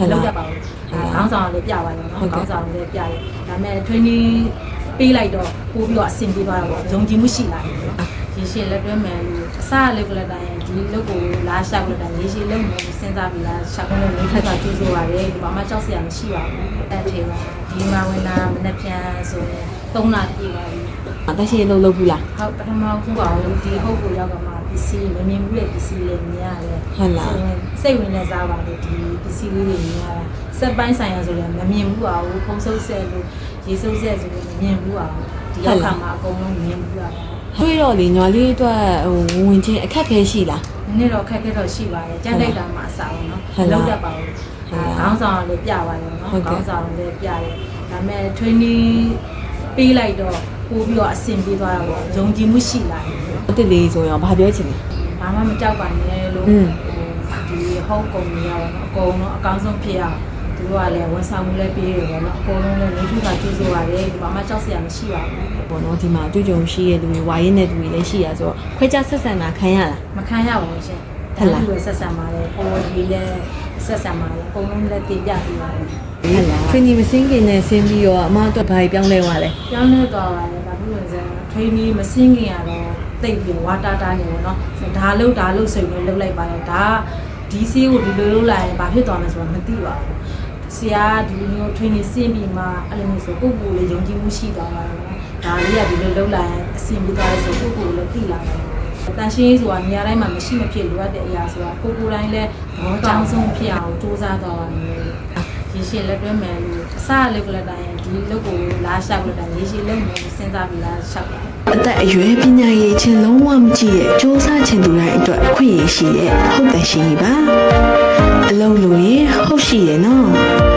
ဟုတ်လားလောက်တတ်ပါဘူးဟုတ်လားခေါင်းဆောင်လည်းပြပါတယ်နော်ဟုတ်ကဲ့ခေါင်းဆောင်လည်းပြတယ်ဒါပေမဲ့ training ပေးလိုက်တော့ပို့ပြီးတော့အဆင်ပြေသွားတာပေါ့ယုံကြည်မှုရှိလာတယ်နော်ဒီရှင်လက်တွဲမယ်လို့အစလေးကလည်းတိုင်းဒီလုပ်ကိုလာရှောက်လို့တိုင်းရေရှည်လုပ်မယ်လို့စဉ်းစားပြီးလားရှောက်လို့လေးခက်ကကျူးဆိုရတယ်ဒီမှာမှကြောက်စရာမရှိပါဘူးအဲ့ထေပါဒီမှာဝင်လာမနေ့ပြန်ဆိုရင် 3နာပြည့်ပါပြီအသက်ရှင်လို့လုပ်ဘူးလားဟုတ်ပထမဆုံးပါဘူးဒီဟုတ်ကိုရောက်ကမှပစ္စည်းမမြင်ဘူးလေပစ္စည်းလေးမြင်ရတယ်ဟုတ်လားစိတ်ဝင်လက်စားပါတယ်ဒီပစ္စည်းလေးတွေမြင်ရတာစက်ပိုင်းဆိုင်ရာဆိုလည်းမမြင်ဘူးပါဘူးဖုံးဆုပ်ဆက်လို့ရေဆုပ်ဆက်ဆိုလည်းမမြင်ဘူးပါဘူးဒီရောက်ခါမှာအကုန်လုံးမြင်ဘူးပါထွေးတော့လေညီမလေးအတွက်ဟိုဝင်ချင်းအခက်ခဲရှိလားဒီနေ့တော့ခက်ခဲတော့ရှိပါတယ်ကြက်လိုက်တာမှအစားအောင်နော်ဟုတ်လားလောက်တတ်ပါဘူးဟုတ်လားခေါင်းဆောင်လည်းပြပါတယ်နော်ဟုတ်ကဲ့ခေါင်းဆောင်လည်းပြတယ်ဒါပေမဲ့ training ပေးလိုက်တော့ပို့ပြီးတော့အဆင်ပြေသွားတာပေါ့ယုံကြည်မှုရှိလာတယ်နော်အစ်စ်လေးဆိုရင်ဘာပြောချင်လဲဘာမှမကြောက်ပါနဲ့လို့อืมဒီဟုတ်ကုန်နေရပါတော့အကုန်လုံးအကောင်းဆုံးဖြစ်အောင်သူတို့ကလည်းဝန်ဆောင်မှုလည်းပေးတယ်ပေါ့နော်အကုန်လုံးလည်းနေထုတာကျူးဆိုရတယ်ဒီမှာမှကြောက်စရာမရှိပါဘူးပေါ့နော်ဒီမှာအတွေ့အကြုံရှိတဲ့လူတွေဝါရင်တဲ့လူတွေလည်းရှိရဆိုတော့ခွဲခြားဆက်ဆံတာခံရလားမခံရပါဘူးရှင် ဟုတ်လားဒီလိုဆက်ဆံပါတယ်ပေါ်ဒီလည်းဆက်ဆံပါတယ်အကုန်လုံးလည်းတင်ပြပေးပါတယ်ဟုတ်လား training မစင်းခင်နဲ့ဆင်းပြီးတော့အမအတွက်ဘာပြောင်းလဲသွားလဲပြောင်းလဲသွားပါတယ်ဒါပြုလို့ဆိုရင် training မစင်းခင်ရတော့တိတ်ပြီးဝါတာတာနေပေါ့နော်ဒါလို့ဒါလို့ဆိုရင်လုပ်လိုက်ပါတယ်ဒါဒီစီးကိုဒီလိုလုပ်လိုက်ရင်ဘာဖြစ်သွားမလဲဆိုတော့မသိပါဘူးဆရာဒီလိုမျိုး training ဆင်းပြီးမှအဲ့လိုမျိုးဆိုကိုယ့်ကိုယ်လေးယုံကြည်မှုရှိသွားပါတယ်နော်ဒါလေးကဒီလိုလုပ်လိုက်ရင်အဆင်ပြေသွားတယ်ဆိုကိုယ့်ကိုယ်လည်းသိလာတယ် တန်ရှင်းရေးဆိုတာနေရာတိုင်းမှာမရှိမဖြစ်လိုအပ်တဲ့အရာဆိုတာကိုယ်ကိုယ်တိုင်းလည်းသဘောကျအောင်ဆုံးဖြစ်အောင်စူးစမ်းသွားပါမယ်ရေရှည်လက်တွဲမယ်လို့အစလေးကလည်းတိုင်းဒီလုပ်ကိုလာရှောက်လို့တိုင်းရေရှည်လုပ်မယ်လို့စဉ်းစားပြီးလာရှောက်တယ်အသက်အရွယ်ပညာရေးချင်းလုံးဝမကြည့်ရဲ့စ조사ချင်သူတိုင်းအတွက်အခွင့်အရေးရှိရဲ့ဟုတ်တယ်ရှိပါအလုံးလို့ရင်ဟုတ်ရှိရဲ့နော်